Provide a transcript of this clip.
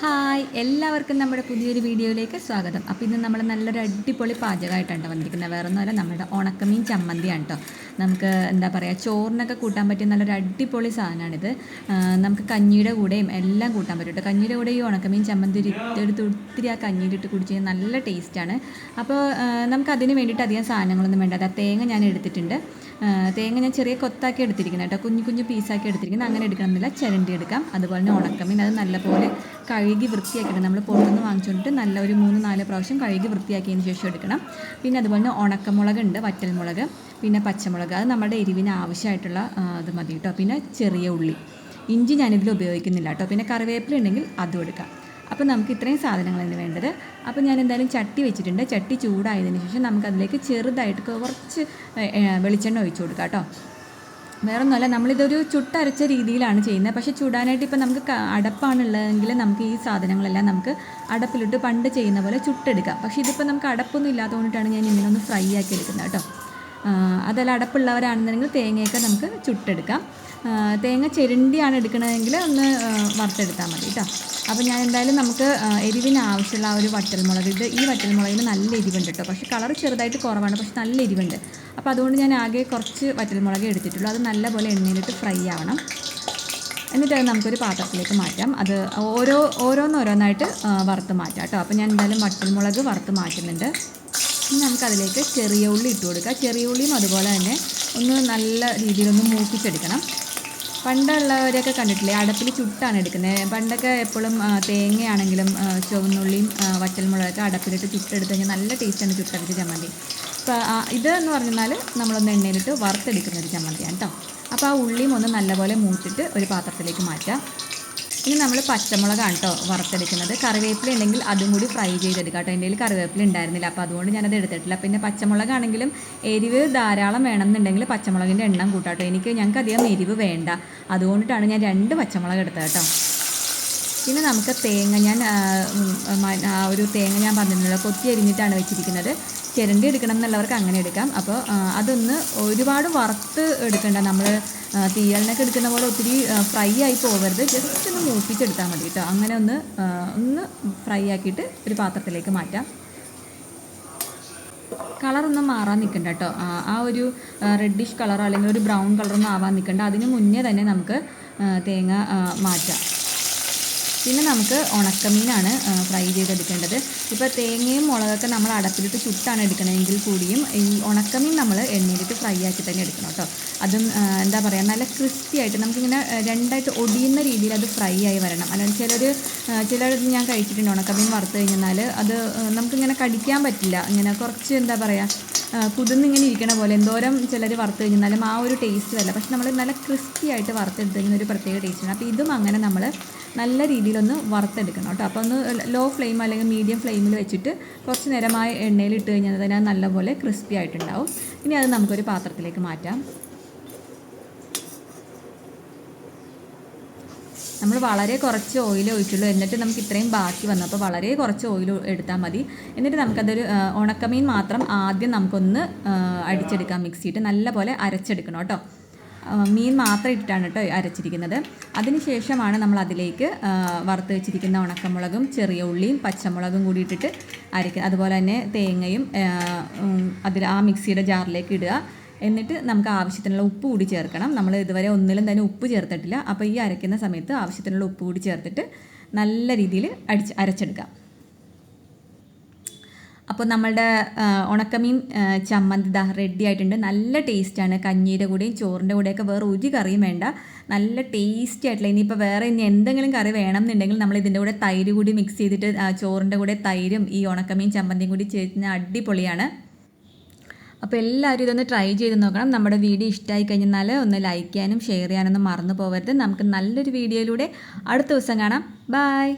Hi എല്ലാവർക്കും നമ്മുടെ പുതിയൊരു വീഡിയോയിലേക്ക് സ്വാഗതം. അപ്പോൾ ഇന്ന് നമ്മൾ നല്ലൊരു അടിപൊളി പാചകമായിട്ടാണ് വന്നിരിക്കുന്നത്. വേറെ ഒന്നുമല്ല നമ്മുടെ ഉണക്കമീൻ ചമ്മന്തിയാണ് കേട്ടോ നമുക്ക് എന്താ പറയുക ചോറിനൊക്കെ കൂട്ടാൻ പറ്റിയ നല്ലൊരു അടിപൊളി സാധനമാണിത്. നമുക്ക് കഞ്ഞിയുടെ കൂടെയും എല്ലാം കൂട്ടാൻ പറ്റും കേട്ടോ കഞ്ഞിയുടെ കൂടെ ഈ ഉണക്കമീൻ ചമ്മന്തി എടുത്ത് ഒത്തിരി ആ കഞ്ഞിയിലിട്ട് കുടിച്ച് കഴിഞ്ഞാൽ നല്ല ടേസ്റ്റാണ് അപ്പോൾ നമുക്കതിന് വേണ്ടിയിട്ട് അധികം സാധനങ്ങളൊന്നും വേണ്ട. തേങ്ങ ഞാൻ എടുത്തിട്ടുണ്ട്. തേങ്ങ ഞാൻ ചെറിയ കൊത്താക്കി എടുത്തിരിക്കുന്നത് കേട്ടോ. കുഞ്ഞു കുഞ്ഞു പീസാക്കി എടുത്തിരിക്കുന്നത് അങ്ങനെ എടുക്കണമെന്നില്ല ചിരണ്ടി എടുക്കാം. അതുപോലെ തന്നെ ഉണക്കമീൻ അത് നല്ലപോലെ കഴുകി വൃത്തിയാക്കിയിട്ട് നമ്മൾ പുറത്തുനിന്ന് വാങ്ങിച്ചുകൊണ്ടിട്ട് നല്ല ഒരു മൂന്ന് നാല് പ്രാവശ്യം കഴുകി വൃത്തിയാക്കിയതിന് ശേഷം എടുക്കണം. പിന്നെ അതുപോലെ തന്നെ ഉണക്കമുളക് ഉണ്ട്. വറ്റൽമുളക്. പിന്നെ പച്ചമുളക്. അത് നമ്മുടെ എരിവിന് ആവശ്യമായിട്ടുള്ള ഇത് മതി കേട്ടോ. പിന്നെ ചെറിയ ഉള്ളി. ഇഞ്ചി ഞാനിതിൽ ഉപയോഗിക്കുന്നില്ല കേട്ടോ. പിന്നെ കറിവേപ്പില ഉണ്ടെങ്കിൽ അതും എടുക്കാം. അപ്പോൾ നമുക്ക് ഇത്രയും സാധനങ്ങളാണ് വേണ്ടത്. അപ്പോൾ ഞാൻ എന്തായാലും ചട്ടി വെച്ചിട്ടുണ്ട്. ചട്ടി ചൂടായതിന് ശേഷം നമുക്കതിലേക്ക് ചെറുതായിട്ട് കുറച്ച് വെളിച്ചെണ്ണ ഒഴിച്ചു കൊടുക്കാം കേട്ടോ. വേറെ ഒന്നുമല്ല നമ്മളിതൊരു ചുട്ടരച്ച രീതിയിലാണ് ചെയ്യുന്നത്. പക്ഷേ ചുടാനായിട്ട് ഇപ്പം നമുക്ക് അടപ്പാണുള്ളതെങ്കിൽ നമുക്ക് ഈ സാധനങ്ങളെല്ലാം നമുക്ക് അടപ്പിലിട്ട് പണ്ട് ചെയ്യുന്ന പോലെ ചുട്ടെടുക്കാം. പക്ഷേ ഇതിപ്പോൾ നമുക്ക് അടപ്പൊന്നും ഇല്ലാത്തതുകൊണ്ടിട്ടാണ് ഞാൻ ഇങ്ങനെ ഒന്ന് ഫ്രൈ ആക്കി എടുക്കുന്നത് കേട്ടോ. അതല്ല അടപ്പുള്ളവരാണെന്നുണ്ടെങ്കിൽ തേങ്ങയൊക്കെ നമുക്ക് ചുട്ടെടുക്കാം. തേങ്ങ ചെരുണ്ടിയാണ് എടുക്കണതെങ്കിൽ ഒന്ന് വറുത്തെടുത്താൽ മതി കേട്ടോ. അപ്പോൾ ഞാൻ എന്തായാലും നമുക്ക് എരിവിന് ആവശ്യമുള്ള ആ ഒരു വറ്റൽമുളക് ഇത് ഈ വറ്റൽമുളകിന് നല്ല എരിവുണ്ട് കേട്ടോ. പക്ഷേ കളർ ചെറുതായിട്ട് കുറവാണ് പക്ഷെ നല്ല എരിവുണ്ട്. അപ്പോൾ അതുകൊണ്ട് ഞാൻ ആകെ കുറച്ച് വറ്റൽമുളക് എടുത്തിട്ടുള്ളൂ. അത് നല്ലപോലെ എണ്ണയിലിട്ട് ഫ്രൈ ആവണം. എന്നിട്ട് അത് നമുക്കൊരു പാത്രത്തിലേക്ക് മാറ്റാം. അത് ഓരോ ഓരോന്നോരോന്നായിട്ട് വറുത്ത് മാറ്റാം കേട്ടോ. അപ്പോൾ ഞാൻ എന്തായാലും വറ്റൽമുളക് വറുത്ത് മാറ്റുന്നുണ്ട്. ഇനി നമുക്കതിലേക്ക് ചെറിയ ഉള്ളി ഇട്ട് കൊടുക്കുക. ചെറിയ ഉള്ളിയും അതുപോലെ തന്നെ ഒന്ന് നല്ല രീതിയിലൊന്ന് മൂപ്പിച്ചെടുക്കണം. പണ്ടുള്ളവരെയൊക്കെ കണ്ടിട്ടില്ലേ അടപ്പിൽ ചുട്ടാണ് എടുക്കുന്നത് പണ്ടൊക്കെ എപ്പോഴും തേങ്ങയാണെങ്കിലും ചുവന്നുള്ളിയും വറ്റൽമുളകൊക്കെ അടപ്പിലിട്ട് ചുട്ടെടുത്ത് കഴിഞ്ഞാൽ നല്ല ടേസ്റ്റാണ് ചുട്ടടിച്ച ചമ്മന്തി. അപ്പോൾ ഇത് എന്ന് പറഞ്ഞാൽ നമ്മളൊന്ന് എണ്ണയിലിട്ട് വറുത്തെടുക്കുന്ന ഒരു ചമ്മന്തിയാണ് കേട്ടോ അപ്പോൾ ആ ഉള്ളിയും ഒന്ന് നല്ലപോലെ മൂത്തിട്ട് ഒരു പാത്രത്തിലേക്ക് മാറ്റാം ഇനി നമ്മൾ പച്ചമുളകാണ് കേട്ടോ വറുത്തെടുക്കുന്നത്. കറിവേപ്പില ഉണ്ടെങ്കിൽ അതും കൂടി ഫ്രൈ ചെയ്തെടുക്കാം കേട്ടോ എന്റെ കറിവേപ്പില ഉണ്ടായിരുന്നില്ല. അപ്പോൾ അതുകൊണ്ട് ഞാനത് എടുത്തിട്ടില്ല. പിന്നെ പച്ചമുളകാണെങ്കിലും എരിവ് ധാരാളം വേണമെന്നുണ്ടെങ്കിൽ പച്ചമുളകിന്റെ എണ്ണം കൂട്ടാട്ടോ. എനിക്ക് ഞങ്ങൾക്ക് അധികം എരിവ് വേണ്ട. അതുകൊണ്ടിട്ടാണ് ഞാൻ രണ്ട് പച്ചമുളക് എടുത്തത് കേട്ടോ. പിന്നെ നമുക്ക് തേങ്ങ ഞാൻ ഒരു തേങ്ങ ഞാൻ പറഞ്ഞിട്ടുള്ള കൊത്തി അരിഞ്ഞിട്ടാണ് വെച്ചിരിക്കുന്നത്. ചിരണ്ടി എടുക്കണം എന്നുള്ളവർക്ക് അങ്ങനെ എടുക്കാം. അപ്പോൾ അതൊന്ന് ഒരുപാട് വറുത്ത് എടുക്കണ്ട. നമ്മൾ തീയലിനൊക്കെ എടുക്കുന്ന പോലെ ഒത്തിരി ഫ്രൈ ആയി പോകരുത്. ജസ്റ്റ് ഒന്ന് മൂപ്പിച്ചെടുത്താൽ മതി കേട്ടോ. അങ്ങനെ ഒന്ന് ഒന്ന് ഫ്രൈ ആക്കിയിട്ട് ഒരു പാത്രത്തിലേക്ക് മാറ്റാം. കളറൊന്നും മാറാൻ നിൽക്കണ്ട കേട്ടോ. ആ, ഒരു റെഡിഷ് കളറോ അല്ലെങ്കിൽ ഒരു ബ്രൗൺ കളറൊന്നും ആവാൻ നിൽക്കണ്ട. അതിന് മുന്നേ തന്നെ നമുക്ക് തേങ്ങ മാറ്റാം. പിന്നെ നമുക്ക് ഉണക്കമീനാണ് ഫ്രൈ ചെയ്തെടുക്കേണ്ടത്. ഇപ്പോൾ തേങ്ങയും മുളകൊക്കെ നമ്മൾ അടപ്പിലിട്ട് ചുട്ടാണ് എടുക്കണമെങ്കിൽ കൂടിയും ഈ ഉണക്കമീൻ നമ്മൾ എണ്ണയിലിട്ട് ഫ്രൈ ആക്കി തന്നെ എടുക്കണം കേട്ടോ. അതും എന്താ പറയുക നല്ല ക്രിസ്പി ആയിട്ട് നമുക്കിങ്ങനെ രണ്ടായിട്ട് ഒടിയുന്ന രീതിയിൽ അത് ഫ്രൈ ആയി വരണം. അല്ലാണ്ട് ചിലർ ചിലർ ഞാൻ കഴിച്ചിട്ടുണ്ട്. ഉണക്കമീൻ വറുത്ത് കഴിഞ്ഞാൽ അത് നമുക്കിങ്ങനെ കടിക്കാൻ പറ്റില്ല. ഇങ്ങനെ കുറച്ച് എന്താ പറയുക ആ, കുതിർന്നിങ്ങനെ ഇരിക്കണ പോലെ എന്തോരം ചിലർ വറുത്ത് കഴിഞ്ഞാലും ആ ഒരു ടേസ്റ്റ് വരില്ല. പക്ഷെ നമ്മൾ നല്ല ക്രിസ്പി ആയിട്ട് വറുത്തെടുത്ത് ഒരു പ്രത്യേക ടേസ്റ്റ് ടേസ്റ്റാണ് അപ്പോൾ ഇതും അങ്ങനെ നമ്മൾ നല്ല രീതിയിലൊന്ന് വറുത്തെടുക്കണം കേട്ടോ. അപ്പോൾ ഒന്ന് ലോ ഫ്ലെയിം അല്ലെങ്കിൽ മീഡിയം ഫ്ലെയിമിൽ വെച്ചിട്ട് കുറച്ച് നേരമായ എണ്ണയിൽ ഇട്ട് കഴിഞ്ഞാൽ തന്നെ നല്ലപോലെ ക്രിസ്പി ആയിട്ടുണ്ടാവും. ഇനി അത് നമുക്കൊരു പാത്രത്തിലേക്ക് മാറ്റാം. നമ്മൾ വളരെ കുറച്ച് ഓയിൽ ഒഴിച്ചുള്ളൂ. എന്നിട്ട് നമുക്ക് ഇത്രയും ബാക്കി വന്നു. അപ്പോൾ വളരെ കുറച്ച് ഓയിൽ എടുത്താൽ മതി. എന്നിട്ട് നമുക്കതൊരു ഉണക്കമീൻ മാത്രം ആദ്യം നമുക്കൊന്ന് അടിച്ചെടുക്കാം മിക്സിയിട്ട്. നല്ലപോലെ അരച്ചെടുക്കണം കേട്ടോ. മീൻ മാത്രം ഇട്ടിട്ടാണ് കേട്ടോ അരച്ചിരിക്കുന്നത്. അതിനുശേഷമാണ് നമ്മൾ അതിലേക്ക് വറുത്ത് വെച്ചിരിക്കുന്ന ഉണക്കമുളകും ചെറിയ ഉള്ളിയും പച്ചമുളകും കൂടി ഇട്ടിട്ട് അരയ്ക്കുക. അതുപോലെ തന്നെ തേങ്ങയും അതിൽ ആ മിക്സിയുടെ ജാറിലേക്ക് ഇടുക. എന്നിട്ട് നമുക്ക് ആവശ്യത്തിനുള്ള ഉപ്പ് കൂടി ചേർക്കണം. നമ്മൾ ഇതുവരെ ഒന്നിലും തന്നെ ഉപ്പ് ചേർത്തിട്ടില്ല. അപ്പോൾ ഈ അരയ്ക്കുന്ന സമയത്ത് ആവശ്യത്തിനുള്ള ഉപ്പ് കൂടി ചേർത്തിട്ട് നല്ല രീതിയിൽ അടിച്ച് അരച്ചെടുക്കാം. അപ്പോൾ നമ്മളുടെ ഉണക്കമീൻ ചമ്മന്തി ദാ റെഡി ആയിട്ടുണ്ട്. നല്ല ടേസ്റ്റാണ് കഞ്ഞീന്റെ കൂടെയും ചോറിന്റെ കൂടെയൊക്കെ വേറെ ഒരു കറിയും വേണ്ട. നല്ല ടേസ്റ്റി ആയിട്ടുള്ള ഇനിയിപ്പോൾ വേറെ ഇനി എന്തെങ്കിലും കറി വേണം എന്നുണ്ടെങ്കിൽ നമ്മൾ ഇതിന്റെ കൂടെ തൈര് കൂടി മിക്സ് ചെയ്തിട്ട് ചോറിന്റെ കൂടെ തൈരും ഈ ഉണക്കമീൻ ചമ്മന്തിയും കൂടി ചേർന്ന് അടിപൊളിയാണ്. അപ്പോൾ എല്ലാവരും ഇതൊന്ന് ട്രൈ ചെയ്ത് നോക്കണം. നമ്മുടെ വീഡിയോ ഇഷ്ടമായി കഴിഞ്ഞാൽ ഒന്ന് ലൈക്ക് ചെയ്യാനും ഷെയർ ചെയ്യാനൊന്നും മറന്നു പോകരുത് നമുക്ക് നല്ലൊരു വീഡിയോയിലൂടെ അടുത്ത ദിവസം കാണാം. ബായ്